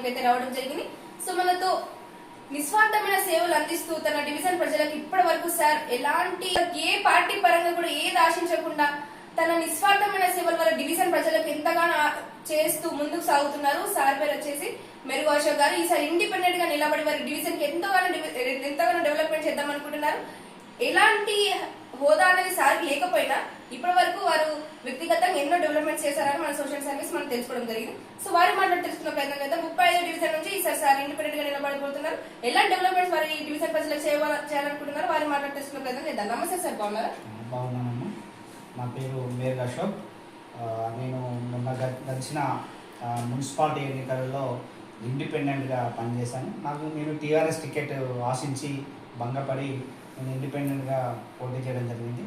కార్యక్రమానికి అయితే రావడం జరిగింది. సో మనతో నిస్వార్థమైన సేవలు అందిస్తూ తన డివిజన్ ప్రజలకు ఇప్పటి వరకు సార్ ఎలాంటి ఏ పార్టీ పరంగా కూడా ఏది ఆశించకుండా తన నిస్వార్థమైన సేవల వల్ల డివిజన్ ప్రజలకు ఎంతగానో చేస్తూ ముందుకు సాగుతున్నారు. సార్ పేరు వచ్చేసి మెరుగు అశోక్ గారు. ఈసారి ఇండిపెండెంట్గా నిలబడి వారి డివిజన్కి ఎంతగానో డివి- ఎంతగానో డెవలప్మెంట్ చేద్దాం అనుకుంటున్నారు. ఎలాంటి హోదా అనేది సార్కి లేకపోయినా ఇప్పటి వరకు వారు వ్యక్తిగతంగా ఎన్నో డెవలప్మెంట్ చేశారని మన సోషల్ సర్వీస్ మనం తెలుసుకోవడం జరిగింది. సో వారి మాటలు తెలుసుకున్న ప్రయత్నం చేద్దాం. ముప్పై ఐదు డివిజన్ నుంచి ఈసారి సార్ ఇండిపెండెంట్గా నిలబడిపోతున్నారు. ఎలాంటి డెవలప్మెంట్స్ వారి డివిజన్ ప్రజలకు చేయాలనుకుంటున్నారు వారి మాటలు తెలుసుకున్న ప్రయత్నం చేద్దాం. నమస్తే సార్ బాగున్నారా? బాగున్నానమ్మా. నా పేరు మేర్ అశోక్. నేను మొన్న గడిచిన మున్సిపాలిటీ ఎన్నికలలో ఇండిపెండెంట్గా పనిచేశాను. నాకు నేను టీఆర్ఎస్ టికెట్ ఆశించి భంగపడి నేను ఇండిపెండెంట్గా పోటీ చేయడం జరిగింది.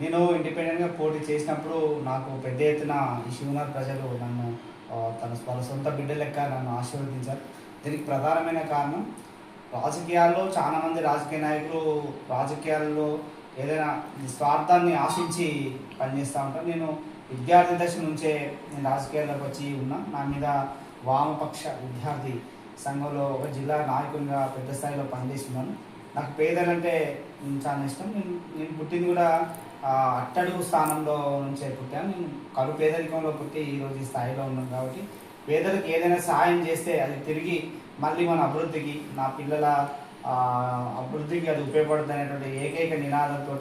నేను ఇండిపెండెంట్గా పోటీ చేసినప్పుడు నాకు పెద్ద ఎత్తున ఈ శివనాథ్ ప్రజలు నన్ను తన వాళ్ళ సొంత బిడ్డ లెక్క నన్ను ఆశీర్వదించారు. దీనికి ప్రధానమైన కారణం రాజకీయాల్లో చాలా మంది రాజకీయ నాయకులు రాజకీయాల్లో ఏదైనా స్వార్థాన్ని ఆశించి పనిచేస్తూ ఉంటారు. నేను విద్యార్థి దశ నుంచే నేను రాజకీయాల్లోకి వచ్చి ఉన్నా. నా మీద వామపక్ష విద్యార్థి సంఘంలో ఒక జిల్లా నాయకునిగా పెద్ద స్థాయిలో పనిచేస్తున్నాను. నాకు పేదలంటే చాలా ఇష్టం. నేను నేను పుట్టింది కూడా అట్టడుగు స్థానంలో నుంచే పుట్టాను నేను పేదరికంలో పుట్టి ఈరోజు ఈ స్థాయిలో ఉన్నాం కాబట్టి పేదలకు ఏదైనా సహాయం చేస్తే అది తిరిగి మళ్ళీ మన అభివృద్ధికి నా పిల్లల అభివృద్ధికి అది ఉపయోగపడుతుంది అనేటువంటి ఏకైక నినాదంతో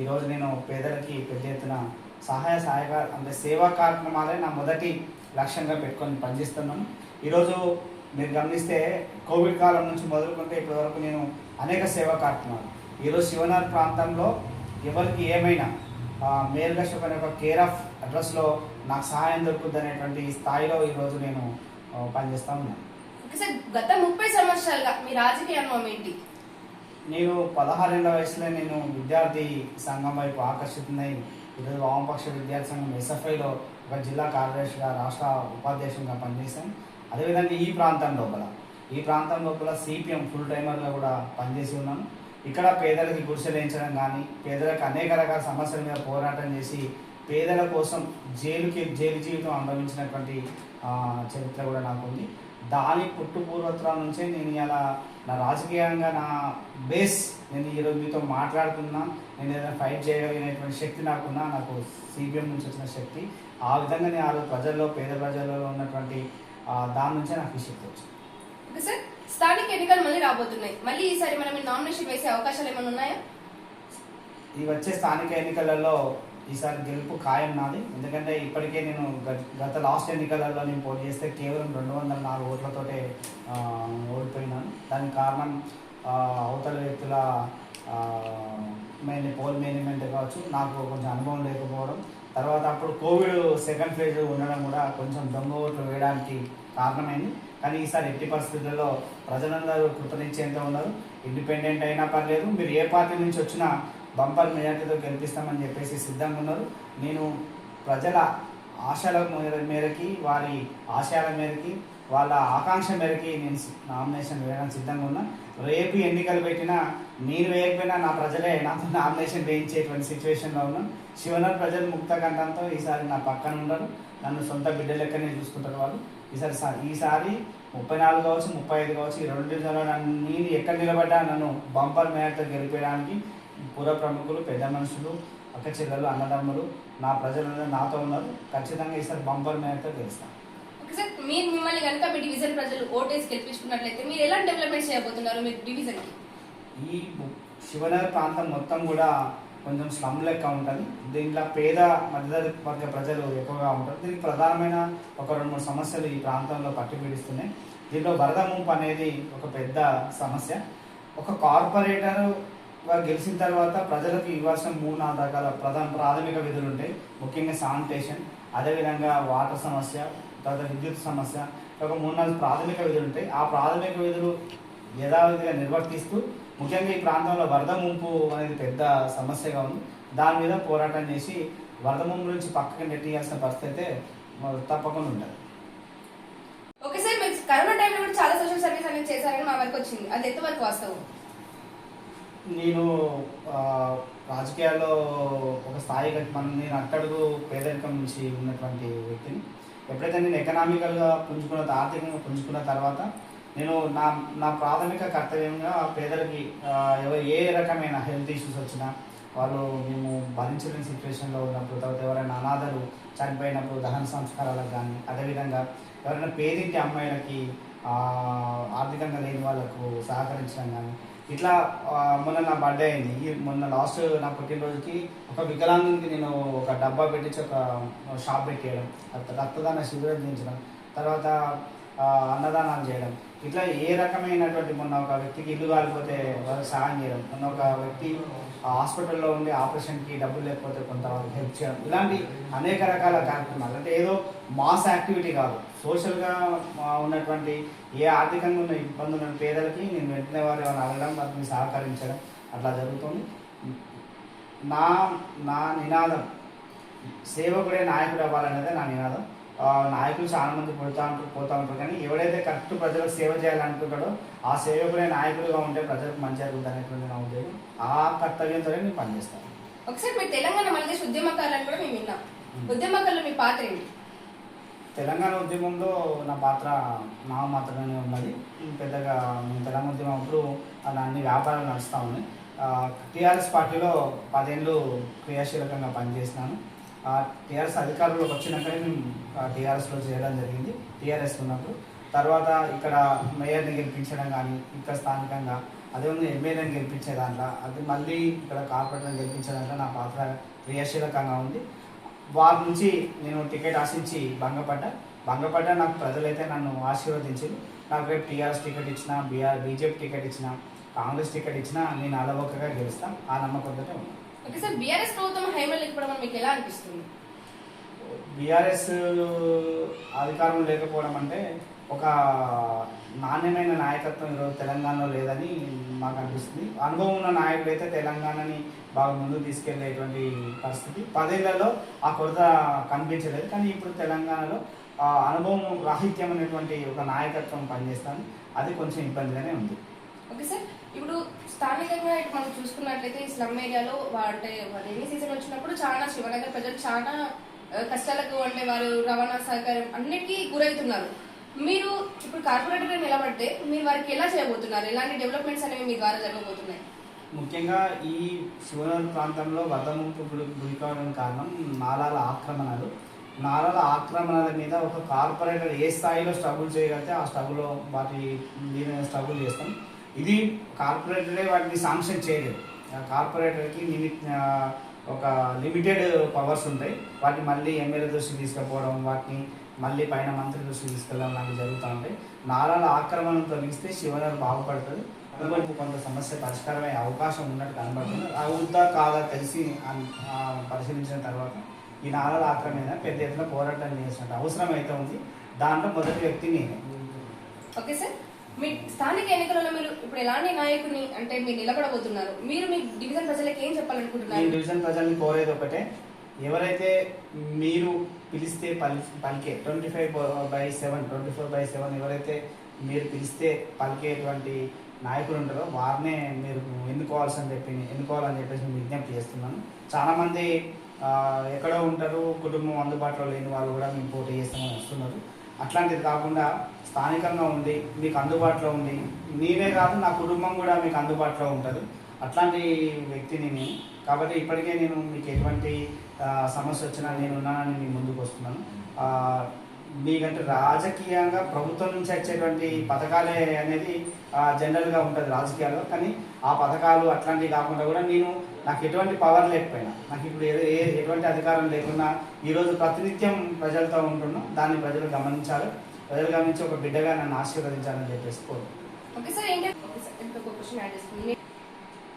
ఈరోజు నేను పేదలకి పెద్ద ఎత్తున సహాయ సహాయక అంటే సేవా కార్యక్రమాలే నా మొదటి లక్ష్యంగా పెట్టుకొని పనిచేస్తున్నాను ఈరోజు మీరు గమనిస్తే కోవిడ్ కాలం నుంచి మొదలుకుంటే ఇప్పటివరకు నేను అనేక సేవా కార్యక్రమాలు. ఈరోజు శివనాథ్ ప్రాంతంలో ఎవరికి ఏమైనా మేల్ లక్ష్యం అనే ఒక కేర్ ఆఫ్ అడ్రస్లో నాకు సహాయం దొరుకుతుంది అనేటువంటి స్థాయిలో ఈరోజు నేను పనిచేస్తా ఉన్నాను. గత ముప్పై సంవత్సరాలుగా మీ రాజకీయ అనుభవం ఏంటి? నేను పదహారేళ్ళ వయసులో నేను విద్యార్థి సంఘం వైపు ఆకర్షితున్నై ఈరోజు వామపక్ష విద్యార్థి సంఘం ఎస్ఎఫ్ఐలో ఒక జిల్లా కార్యదర్శిగా రాష్ట్ర ఉపాధ్యక్షునిగా పనిచేశాను. అదేవిధంగా ఈ ప్రాంతం లోపల ఈ ప్రాంతం లోపల సిపిఎం ఫుల్ టైమర్గా కూడా పనిచేసి ఉన్నాను. ఇక్కడ పేదలకి గుడిసెలేయించడం కానీ పేదలకు అనేక రకాల సమస్యల మీద పోరాటం చేసి పేదల కోసం జైలుకి జైలు జీవితం అనుభవించినటువంటి చరిత్ర కూడా నాకు ఉంది దాని పుట్టు పూర్వత్రాల నుంచే నేను ఇలా నా రాజకీయంగా నా బేస్ నేను ఈరోజు మీతో మాట్లాడుతున్నా. నేను ఏదైనా ఫైట్ చేయగలిగినటువంటి శక్తి నాకున్నా నాకు సిపిఎం నుంచి వచ్చిన శక్తి. ఆ విధంగా నేను ఆ ప్రజల్లో పేద ప్రజల్లో ఉన్నటువంటి దాని నుంచే నాకు ఈ శక్తి వచ్చింది. స్థానిక ఎన్నికలు మళ్ళీ రాబోతున్నాయి. మళ్ళీ ఈసారి మనం నామినేషన్ వేసే అవకాశాలు ఏమైనా ఉన్నాయా? ఈ వచ్చే స్థానిక ఎన్నికలలో ఈసారి గెలుపు ఖాయం నాది. ఎందుకంటే ఇప్పటికే నేను గత- గత లాస్ట్ ఎన్నికలలో నేను పోటీ చేస్తే కేవలం రెండు వందల నాలుగు ఓట్లతోటే ఓడిపోయినాను. దానికి కారణం అవతల వ్యక్తుల మెయిన్ పోల్ మేనేజ్మెంట్ కావచ్చు. నాకు కొంచెం అనుభవం లేకపోవడం. తర్వాత అప్పుడు కోవిడ్ సెకండ్ ఫేజ్ ఉండడం కూడా కొంచెం దొంగ ఓట్లు వేయడానికి కారణమైంది. కానీ ఈసారి ఎట్టి పరిస్థితుల్లో ప్రజలందరూ కృతనిశ్చయంతో ఉన్నారు. ఇండిపెండెంట్ అయినా పర్లేదు మీరు ఏ పార్టీ నుంచి వచ్చినా బంపర్ మెజార్టీతో గెలిపిస్తామని చెప్పేసి సిద్ధంగా ఉన్నారు. నేను ప్రజల ఆశల మేరకి వారి ఆశయాల మేరకి వాళ్ళ ఆకాంక్ష మేరకి నేను నామినేషన్ వేయడానికి సిద్ధంగా ఉన్నా. రేపు ఎన్నికలు పెట్టినా నేను వేయకపోయినా నా ప్రజలే నాతో నామినేషన్ వేయించేటువంటి సిచ్యువేషన్లో ఉన్నాను శివనాథ్ ప్రజలు ముక్త కంఠంతో ఈసారి నా పక్కన ఉండరు. నన్ను సొంత బిడ్డ లెక్కనే చూసుకుంటారు వాళ్ళు. ఈసారి ఈసారి ముప్పై నాలుగు కావచ్చు ముప్పై ఐదు కావచ్చు ఈ రెండు డివిజన్లో నన్ను నేను ఎక్కడ నిలబడ్డా నన్ను బంపర్ మేరతో గెలిపేయడానికి పుర ప్రముఖులు పెద్ద మనుషులు అక్క చెల్లెలు అన్నదమ్ములు నా ప్రజలు నాతో ఉన్నారు. ఖచ్చితంగా ఈసారి బంపర్ మేరతో గెలుస్తాను సార్ మీరు మిమ్మల్ని కనుక మీ డివిజన్ ప్రజలు ఓటేసి గెలిపించుకున్నట్లయితే మీరు ఎలాంటి డెవలప్మెంట్ చేయబోతున్నారు మీ డివిజన్కి? ఈ శివనగర్ ప్రాంతం మొత్తం కూడా కొంచెం స్లమ్ లెక్క ఉంటుంది. దీంట్లో పేద మధ్యతరగతి వర్గ ప్రజలు ఎక్కువగా ఉంటారు. దీనికి ప్రధానమైన ఒక రెండు మూడు సమస్యలు ఈ ప్రాంతంలో పట్టిపీడిస్తున్నాయి దీంట్లో వరద ముంపు అనేది ఒక పెద్ద సమస్య. ఒక కార్పొరేటర్ గెలిచిన తర్వాత ప్రజలకు ఇవ్వాల్సిన మూడు నాలుగు రకాల ప్రధాన ప్రాథమిక విధులు ఉంటాయి. ముఖ్యంగా శానిటేషన్ అదేవిధంగా వాటర్ సమస్య తర్వాత విద్యుత్ సమస్య ఒక మూడు నాలుగు ప్రాథమిక విధులు ఉంటాయి. ఆ ప్రాథమిక విధులు యథావిధిగా నిర్వర్తిస్తూ ముఖ్యంగా ఈ ప్రాంతంలో వరద ముంపు అనేది పెద్ద సమస్యగా ఉంది. దాని మీద పోరాటం చేసి వరద ముంపు నుంచి పక్కకి నెట్టేయాల్సిన పరిస్థితి అయితే తప్పకుండా ఉంటుంది. ఓకే సార్ మీరు కరోనా టైంలో కూడా చాలా సోషల్ సర్వీస్ అనేది చేశారని మా వరకు వచ్చింది. అది ఎంతవరకు వాస్తవం? నేను రాజకీయాల్లో ఒక స్థాయి మనం నేను అట్టడుగు పేదరికం నుంచి ఉన్నటువంటి వ్యక్తిని. ఎప్పుడైతే నేను ఎకనామికల్గా పుంజుకున్న ఆర్థికంగా పుంజుకున్న తర్వాత నేను నా నా ప్రాథమిక కర్తవ్యంగా పేదలకి ఎవరు ఏ రకమైన హెల్త్ ఇష్యూస్ వచ్చినా వాళ్ళు మేము భరించలేని సిచ్యువేషన్లో ఉన్నప్పుడు తర్వాత ఎవరైనా అనాథలు చనిపోయినప్పుడు దహన సంస్కారాలకు కానీ అదేవిధంగా ఎవరైనా పేదింటి అమ్మాయిలకి ఆర్థికంగా లేని వాళ్ళకు సహకరించడం కానీ ఇట్లా మొన్న నా బర్త్డే అయింది. ఈ మొన్న లాస్ట్ నా పుట్టినరోజుకి ఒక వికలాంగునికి నేను ఒక డబ్బా పెట్టించి ఒక షాప్ పెట్టేయడం రక్తదాన శిబిరం చేయించడం తర్వాత అన్నదానాలు చేయడం. ఇట్లా ఏ రకమైనటువంటి మొన్న ఒక వ్యక్తికి ఇల్లు కాలిపోతే వాళ్ళకి సహాయం చేయడం. మొన్న ఒక వ్యక్తి ఆ హాస్పిటల్లో ఉండి ఆపరేషన్కి డబ్బులు లేకపోతే కొంత వాళ్ళకి హెల్ప్ చేయడం. ఇలాంటి అనేక రకాల కార్యక్రమాలు. అంటే ఏదో మాస్ యాక్టివిటీ కాదు. సోషల్గా ఉన్నటువంటి ఏ ఆర్థికంగా ఉన్న ఇబ్బందులు ఉన్న పేదలకి నేను వెంటనే వారు ఏమైనా అడగడం వాటిని సహకరించడం అట్లా జరుగుతుంది. నా నా నినాదం సేవకుడే నాయకుడు అవ్వాలనేదే నా నినాదం. నాయకులు చాలా మంది పుడతా ఉంటారు పోతా ఉంటారు. కానీ ఎవడైతే కరెక్ట్ ప్రజలకు సేవ చేయాలనుకుంటాడో ఆ సేవకుడే నాయకుడిగా ఉంటే ప్రజలకు మంచి జరుగుతుంది అనేటువంటి నా ఉద్దేశం. ఆ కర్తవ్యంతోనే నేను పనిచేస్తాను. ఒకసారి మీరు తెలంగాణ మలదేశ్ ఉద్యమకారులను కూడా మేము విన్నాం. ఉద్యమకారులు మీ పాత్ర ఏంటి? తెలంగాణ ఉద్యమంలో నా పాత్ర నా మాత్రమే ఉన్నది. పెద్దగా నేను తెలంగాణ ఉద్యమం అప్పుడు అలా అన్ని వ్యాపారాలు నడుస్తూ ఉన్నాయి. టీఆర్ఎస్ పార్టీలో పదేళ్ళు క్రియాశీలకంగా పనిచేసినాను. టీఆర్ఎస్ అధికారంలోకి వచ్చినాకనే మేము టీఆర్ఎస్లో చేయడం జరిగింది. టీఆర్ఎస్ ఉన్నప్పుడు. తర్వాత ఇక్కడ మేయర్ని గెలిపించడం కానీ ఇక్కడ స్థానికంగా అదేవిధంగా ఎమ్మెల్యేని గెలిపించే దాంట్లో అది మళ్ళీ ఇక్కడ కార్పొరేటర్ని గెలిపించే దాంట్లో నా పాత్ర క్రియాశీలకంగా ఉంది. వారి నుంచి నేను టికెట్ ఆశించి భంగపడ్డా. భంగపడ్డా నాకు ప్రజలైతే నన్ను ఆశీర్వదించింది. నాకు రేపు టీఆర్ఎస్ టికెట్ ఇచ్చినా బీఆర్ బీజేపీ టికెట్ ఇచ్చినా కాంగ్రెస్ టికెట్ ఇచ్చినా నేను అలవోకగా గెలుస్తాను ఆ నమ్మకంతో ఉన్నాను ఓకే సార్ బీఆర్ఎస్ ప్రభుత్వం హైమల్ ఇవ్వడం మీకు ఎలా అనిపిస్తుంది? బీఆర్ఎస్ అధికారం లేకపోవడం అంటే ఒక నాణ్యమైన నాయకత్వం ఈరోజు తెలంగాణలో లేదని మాకు అనిపిస్తుంది. అనుభవం ఉన్న నాయకుడు అయితే తెలంగాణని బాగా ముందుకు తీసుకెళ్ళేటువంటి పరిస్థితి. పదేళ్ళలో ఆ కొరత కనిపించలేదు. కానీ ఇప్పుడు తెలంగాణలో అనుభవం రాహిత్యం అనేటువంటి ఒక నాయకత్వం పనిచేస్తాను. అది కొంచెం ఇబ్బందిగానే ఉంది. ఓకే సార్ ఇప్పుడు స్థానికంగా ఇటు మనం చూసుకున్నట్లయితే ఈ స్లమ్ ఏరియాలో అంటే రెయినీ సీజన్ వచ్చినప్పుడు చాలా శివనగర్ ప్రజలు చాలా కష్టాలకు అంటే వారు రవాణా సహకారం అన్నిటికీ గురవుతున్నారు. మీరు ఇప్పుడు కార్పొరేటర్ నిలబడితే మీరు వారికి ఎలా చేయబోతున్నారు? ఎలాంటి డెవలప్మెంట్స్ అనేవి మీ ద్వారా జరగబోతున్నాయి? ముఖ్యంగా ఈ శివనగర్ ప్రాంతంలో వరద ముంపు గురి కావడం కారణం నాలాల ఆక్రమణలు. నాలాల ఆక్రమణల మీద ఒక కార్పొరేటర్ ఏ స్థాయిలో స్ట్రగుల్ చేయగలిగితే ఆ స్ట్రగుల్లో వాటి మీద స్ట్రగుల్ చేస్తాం. ఇది కార్పొరేటరే వాటిని శాంక్షన్ చేయలేదు. కార్పొరేటర్కి లిమిట్ ఒక లిమిటెడ్ పవర్స్ ఉంటాయి. వాటిని మళ్ళీ ఎమ్మెల్యే దృష్టికి తీసుకుపోవడం వాటిని మళ్ళీ పైన మంత్రి దృష్టికి తీసుకెళ్ళడం లాంటివి జరుగుతూ ఉంటాయి. నాలాల ఆక్రమణం తొలగిస్తే శివనగర్ బాగుపడుతుంది. అందువల్ల కొంత సమస్య పరిష్కారమయ్యే అవకాశం ఉన్నట్టు కనబడుతుంది. అవుద్దా కాదా తెలిసి పరిశీలించిన తర్వాత ఈ నాలాల ఆక్రమణ పెద్ద ఎత్తున పోరాటం చేసినట్టు అవసరం అయితే ఉంది. దాంట్లో మొదటి వ్యక్తి ఓకే సార్. మీ స్థానిక ఎన్నికలలో మీరు ఇప్పుడు ఎలాంటి నాయకుని అంటే మీరు నిలబడబోతున్నారు? మీరు మీ డివిజన్ ప్రజలకు ఏం చెప్పాలనుకుంటున్నారు? డివిజన్ ప్రజల్ని కోరేది ఒకటే ఎవరైతే మీరు పిలిస్తే పలి పలికే twenty five by seven twenty four by seven ఎవరైతే మీరు పిలిస్తే పలికేటువంటి నాయకులు ఉంటారో వారినే మీరు ఎన్నుకోవాల్సి చెప్పి ఎన్నుకోవాలని చెప్పేసి విజ్ఞప్తి చేస్తున్నాను. చాలామంది ఎక్కడో ఉంటారు కుటుంబం అందుబాటులో లేని వాళ్ళు కూడా మేము పోటీ చేస్తామని వస్తున్నారు. అట్లాంటిది కాకుండా స్థానికంగా ఉండి మీకు అందుబాటులో ఉండి నేనే కాదు నా కుటుంబం కూడా మీకు అందుబాటులో ఉంటుంది. అట్లాంటి వ్యక్తిని నేను. కాబట్టి ఇప్పటికే నేను మీకు ఎటువంటి సమస్య వచ్చినా నేను ఉన్నానని మీ ముందుకు వస్తున్నాను. మీకంటే రాజకీయంగా ప్రభుత్వం నుంచి వచ్చేటువంటి పథకాలే అనేది జనరల్గా ఉంటుంది రాజకీయాల్లో. కానీ ఆ పథకాలు అట్లాంటివి కాకుండా కూడా నేను నాకు ఎటువంటి పవర్ లేకపోయినా నాకు ఇప్పుడు ఏ ఏ- ఎటువంటి అధికారం లేకున్నా ఈరోజు ప్రతినిత్యం ప్రజలతో ఉంటున్నాం. దాన్ని ప్రజలు గమనించాలి. ప్రజలు గమనించి ఒక బిడ్డగా నన్ను ఆశీర్వదించాలని చెప్పేసి కోరు ఒకసారి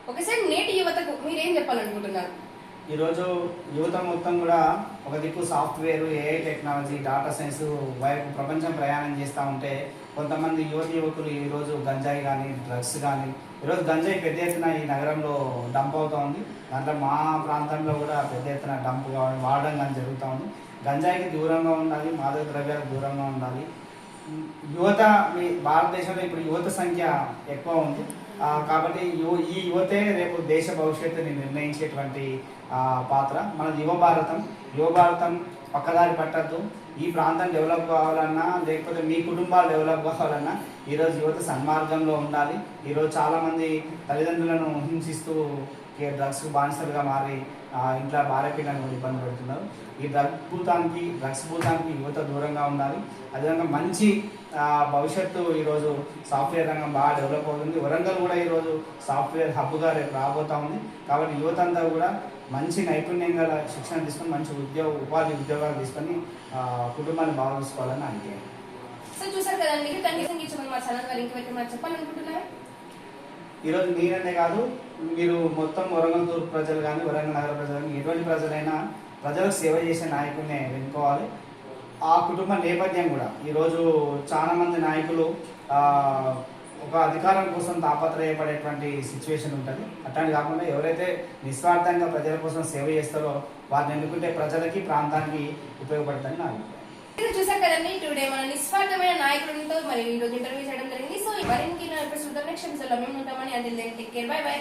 ఓకే సార్ నేటి యువతకు మీరేం చెప్పాలనుకుంటున్నారు? ఈరోజు యువత మొత్తం కూడా ఒక దిక్కు software AI technology data science వైపు ప్రపంచం ప్రయాణం చేస్తూ ఉంటే కొంతమంది యువతి యువకులు ఈరోజు గంజాయి కానీ డ్రగ్స్ కానీ ఈరోజు గంజాయి పెద్ద ఎత్తున ఈ నగరంలో డంప్ అవుతూ ఉంది. దాంట్లో మా ప్రాంతంలో కూడా పెద్ద ఎత్తున డంప్ కావడం వాడడం కానీ జరుగుతూ ఉంది. గంజాయికి దూరంగా ఉండాలి మాదక ద్రవ్యాలకు దూరంగా ఉండాలి. యువత మీ భారతదేశంలో ఇప్పుడు యువత సంఖ్య ఎక్కువ ఉంది. కాబట్టి యువ ఈ యువతే రేపు దేశ భవిష్యత్తుని నిర్ణయించేటువంటి పాత్ర. మన యువ భారతం. యువ భారతం పక్కదారి పట్టద్దు. ఈ ప్రాంతం డెవలప్ కావాలన్నా లేకపోతే మీ కుటుంబాలు డెవలప్ కావాలన్నా ఈరోజు యువత సన్మార్గంలో ఉండాలి. ఈరోజు చాలామంది తల్లిదండ్రులను హింసిస్తూ డ్రగ్స్ బానిసలుగా మారి ఇంట్లో భార్య పిల్లలను ఇబ్బంది పెడుతున్నారు. ఈ డ్రగ్ భూతానికి డ్రగ్స్ భూతానికి యువత దూరంగా ఉండాలి. అదేవిధంగా మంచి భవిష్యత్తు ఈరోజు సాఫ్ట్వేర్ రంగం బాగా డెవలప్ అవుతుంది. వరంగల్ కూడా ఈరోజు సాఫ్ట్వేర్ హబ్గా రేపు రాబోతా ఉంది. కాబట్టి యువత అంతా కూడా మంచి నైపుణ్యం గల శిక్షణ తీసుకొని మంచి ఉద్యోగ ఉపాధి ఉద్యోగాలు తీసుకొని కుటుంబాన్ని బాగా చూసుకోవాలని అంటే చూసారు కదండి చెప్పాలనుకుంటున్నారా? ఈరోజు నేననే కాదు మీరు మొత్తం వరంగల్ తూర్పు ప్రజలు కానీ వరంగల్ నగర ప్రజలు కానీ ఎటువంటి ప్రజలైనా ప్రజలకు సేవ చేసే నాయకుడిని ఎన్నుకోవాలి ఆ కుటుంబ నేపథ్యం కూడా. ఈరోజు చాలామంది నాయకులు ఒక అధికారం కోసం తాపత్రయపడేటువంటి సిచ్యువేషన్ ఉంటుంది. అట్లాంటి కాకుండా ఎవరైతే నిస్వార్థంగా ప్రజల కోసం సేవ చేస్తారో వారిని ఎన్నుకుంటే ప్రజలకి ప్రాంతానికి ఉపయోగపడుతుంది నా అభిప్రాయం. ఇది కదండి టుడే మన నిస్వార్థమైన నాయకులతో మరి ఈరోజు ఇంటర్వ్యూ చేయడం జరిగింది. సో మరిన్ని ఎపిసోడ్ నెక్స్ట్ ఎపిసోడ్ మేము ఉంటామని అది టేక్ కేర్ బై బై